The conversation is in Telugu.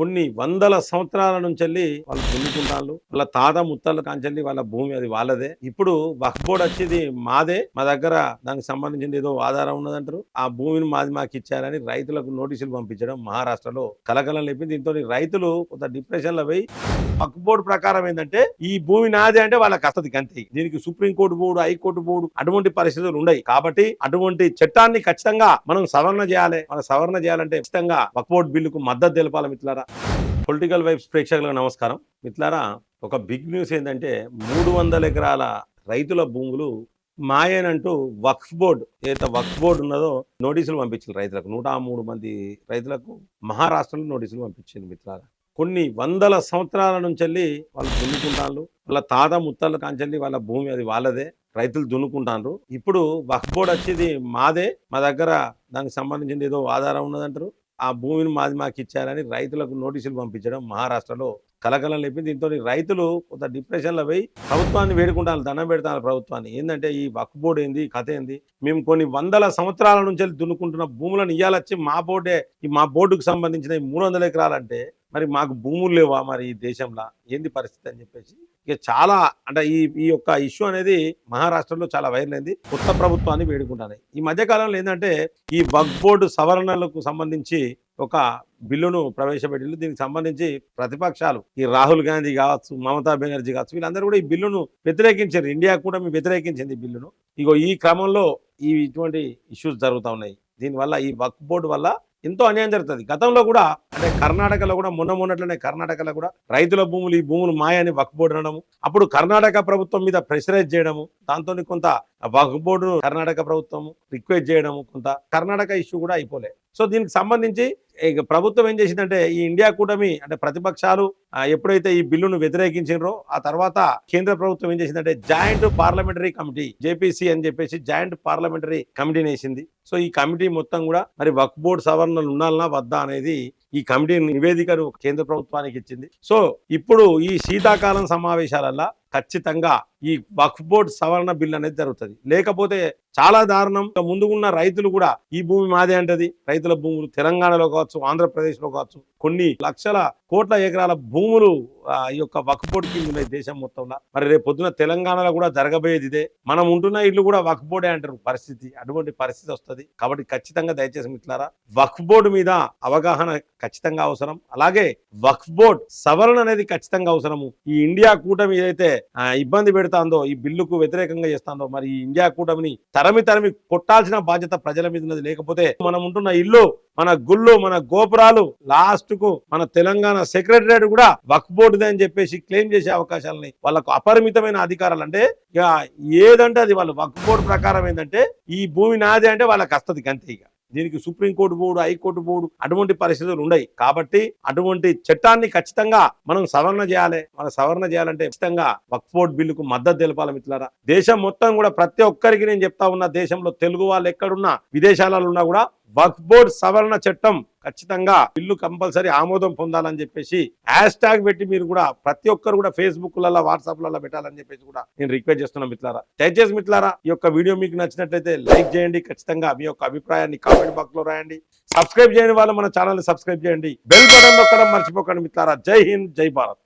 కొన్ని వందల సంవత్సరాల నుంచి వెళ్ళి వాళ్ళు దున్నుకుంటారు వాళ్ళ తాత ముత్తల కాంచెల్లి వాళ్ళ భూమి అది వాళ్ళదే. ఇప్పుడు వక్ఫ్ బోర్డు వచ్చేది మాదే. మా దగ్గర దానికి సంబంధించిన ఏదో ఆధారం ఉన్నదంటారు. ఆ భూమిని మాది మాకు ఇచ్చారని రైతులకు నోటీసులు పంపించడం మహారాష్ట్రలో కలకలం లేపింది దీంతో రైతులు కొంత డిప్రెషన్లో పోయి వక్ఫ్ బోర్డు ప్రకారం ఏంటంటే ఈ భూమి నాదే అంటే వాళ్ళకి వస్తుంది అంతే దీనికి సుప్రీంకోర్టు బోర్డు హైకోర్టు బోర్డు అటువంటి పరిస్థితులు ఉన్నాయి కాబట్టి అటువంటి చట్టాన్ని ఖచ్చితంగా మనం సవరణ చేయాలి. మనం సవరణ చేయాలంటే ఖచ్చితంగా వక్ఫ్ బోర్డు బిల్లుకు మద్దతు తెలపాలి మిత్రులారా. పొలిటికల్ వైబ్స్ ప్రేక్షకులకు నమస్కారం. మిత్రులారా ఒక బిగ్ న్యూస్ ఏంటంటే మూడు వందల ఎకరాల రైతుల భూములు మాయనంటూ వక్ఫ్ బోర్డు ఏదైతే వక్ఫ్ బోర్డు ఉన్నదో నోటీసులు పంపించింది రైతులకు. నూట మూడు మంది రైతులకు మహారాష్ట్రలో నోటీసులు పంపించింది మిత్రులారా. కొన్ని వందల సంవత్సరాల నుంచి వెళ్ళి వాళ్ళు దున్నుకుంటారు వాళ్ళ తాత ముత్తాల కాంచెల్లి వాళ్ళ భూమి అది వాళ్ళదే. రైతులు దున్నుకుంటారు ఇప్పుడు వక్ఫ్ బోర్డు వచ్చేది మాదే. మా దగ్గర దానికి సంబంధించింది ఏదో ఆధారం ఉన్నదంటారు. ఆ భూమిని మాది మాకు ఇచ్చారని రైతులకు నోటీసులు పంపించడం మహారాష్ట్రలో కలకలం లేపింది. దీంతో రైతులు కొంత డిప్రెషన్లో పోయి ప్రభుత్వాన్ని వేడుకుంటారు దండం పెడతారు ప్రభుత్వాన్ని. ఏంటంటే ఈ వక్ బోర్డు ఏంది కథ ఏంది? మేము కొన్ని వందల సంవత్సరాల నుంచి దున్నుకుంటున్న భూములను ఇయ్యాలొచ్చి మా బోర్డే ఈ మా బోర్డుకు సంబంధించిన ఈ మూడు వందల ఎకరాలంటే మరి మాకు భూములు లేవా మరి ఈ దేశంలో? ఏంది పరిస్థితి అని చెప్పేసి ఇక చాలా అంటే ఈ ఈ యొక్క ఇష్యూ అనేది మహారాష్ట్రలో చాలా వైరల్ అయింది. కొత్త ప్రభుత్వాన్ని వేడుకుంటాను ఈ మధ్య కాలంలో ఏంటంటే ఈ వక్ బోర్డు సవరణలకు సంబంధించి ఒక బిల్లును ప్రవేశపెట్టింది. దీనికి సంబంధించి ప్రతిపక్షాలు ఈ రాహుల్ గాంధీ కావచ్చు మమతా బెనర్జీ కావచ్చు వీళ్ళందరూ కూడా ఈ బిల్లును వ్యతిరేకించారు. ఇండియా కూడా మేము వ్యతిరేకించింది ఈ బిల్లును. ఇగో ఈ క్రమంలో ఈ ఇటువంటి ఇష్యూస్ జరుగుతూ ఉన్నాయి. దీనివల్ల ఈ వక్ బోర్డు వల్ల ఎంతో అన్యాయం జరుగుతుంది. గతంలో కూడా అంటే కర్ణాటకలో కూడా మొన్న మొన్నట్లనే కర్ణాటకలో కూడా రైతుల భూములు ఈ భూములు మాయని వక్ఫ్ అప్పుడు కర్ణాటక ప్రభుత్వం మీద ప్రెషరైజ్ చేయడము దాంతో కొంత వక్ఫ్ బోర్డు కర్ణాటక ప్రభుత్వం రిక్వెస్ట్ చేయడము కొంత కర్ణాటక ఇష్యూ కూడా అయిపోలే. సో దీనికి సంబంధించి ఇక ప్రభుత్వం ఏం చేసిందంటే ఈ ఇండియా కూటమి అంటే ప్రతిపక్షాలు ఎప్పుడైతే ఈ బిల్లును వ్యతిరేకించారో ఆ తర్వాత కేంద్ర ప్రభుత్వం ఏం చేసిందంటే జాయింట్ పార్లమెంటరీ కమిటీ జేపీసీ అని చెప్పేసి జాయింట్ పార్లమెంటరీ కమిటీని వేసింది. సో ఈ కమిటీ మొత్తం కూడా మరి వక్ఫ్ బోర్డ్ సవరణలు ఉండాలన్నా వద్దా అనేది ఈ కమిటీ నివేదికను కేంద్ర ప్రభుత్వానికి ఇచ్చింది. సో ఇప్పుడు ఈ శీతాకాలం సమావేశాలల్లో ఖచ్చితంగా ఈ వక్ఫ్ బోర్డు సవరణ బిల్ అనేది జరుగుతుంది. లేకపోతే చాలా దారుణం. ఇంకా ముందుకున్న రైతులు కూడా ఈ భూమి మాదే అంటది. రైతుల భూములు తెలంగాణలో కావచ్చు ఆంధ్రప్రదేశ్లో కావచ్చు కొన్ని లక్షల కోట్ల ఎకరాల భూములు ఈ యొక్క వక్ఫ్ బోర్డు కింద ఉన్నాయి దేశం మొత్తంలో. మరి రేపు పొద్దున తెలంగాణలో కూడా జరగబోయేది ఇదే. మనం ఉంటున్న ఇల్లు కూడా వక్ఫ్ బోర్డే అంటారు. పరిస్థితి అటువంటి పరిస్థితి వస్తుంది. కాబట్టి ఖచ్చితంగా దయచేసి మిట్లారా వక్ఫ్ బోర్డు మీద అవగాహన ఖచ్చితంగా అవసరం. అలాగే వక్ఫ్ బోర్డ్ సవరణ అనేది ఖచ్చితంగా అవసరము. ఈ ఇండియా కూటమి ఏదైతే ఇబ్బంది పెడతాందో ఈ బిల్లుకు వ్యతిరేకంగా చేస్తాందో మరి ఇండియా కూటమిని తరమి తరమి కొట్టాల్సిన బాధ్యత ప్రజల మీద ఉన్నది లేకపోతే మనం ఉంటున్న ఇల్లు మన గుళ్ళు మన గోపురాలు లాస్ట్కు మన తెలంగాణ సెక్రటరియట్ కూడా వక్ఫ్ బోర్డుదే అని చెప్పేసి క్లెయిమ్ చేసే అవకాశాలని వాళ్ళకు అపరిమితమైన అధికారాలు అంటే ఇక ఏదంటే అది వాళ్ళు వక్ఫ్ బోర్డు ప్రకారం ఏంటంటే ఈ భూమి నాదే అంటే వాళ్ళకి వస్తుంది అంతే ఇక. దీనికి సుప్రీంకోర్టు బోర్డు హైకోర్టు బోర్డు అటువంటి పరిస్థితులు ఉన్నాయి కాబట్టి అటువంటి చట్టాన్ని ఖచ్చితంగా మనం సవరణ చేయాలి. మన సవరణ చేయాలంటే ఖచ్చితంగా వక్ఫ్ బోర్డు బిల్లుకు మద్దతు తెలపాలి మిత్రులారా. దేశం మొత్తం కూడా ప్రతి ఒక్కరికి నేను చెప్తా ఉన్నా దేశంలో తెలుగు వాళ్ళు ఎక్కడున్నా విదేశాలలో ఉన్నా కూడా వక్ఫ్ బోర్డ్ సవరణ చట్టం ఖచ్చితంగా బిల్లు కంపల్సరీ ఆమోదం పొందాలని చెప్పేసి హ్యాష్ ట్యాగ్ పెట్టి మీరు కూడా ప్రతి ఒక్కరు కూడా ఫేస్బుక్లలో వాట్సాప్లలో పెట్టాలని చెప్పేసి కూడా నేను రిక్వెస్ట్ చేస్తున్నాను మిత్రులారా. దయచేసి మిత్రులారా ఈ యొక్క వీడియో మీకు నచ్చినట్లయితే లైక్ చేయండి ఖచ్చితంగా మీ యొక్క అభిప్రాయాన్ని కామెంట్ బాక్స్లో రాయండి. సబ్స్క్రైబ్ చేయని వాళ్ళు మన ఛానల్ని సబ్స్క్రైబ్ చేయండి. బెల్ బటన్ నొక్కడం మర్చిపోకండి మిత్రులారా. జై హింద్ జై భారత్.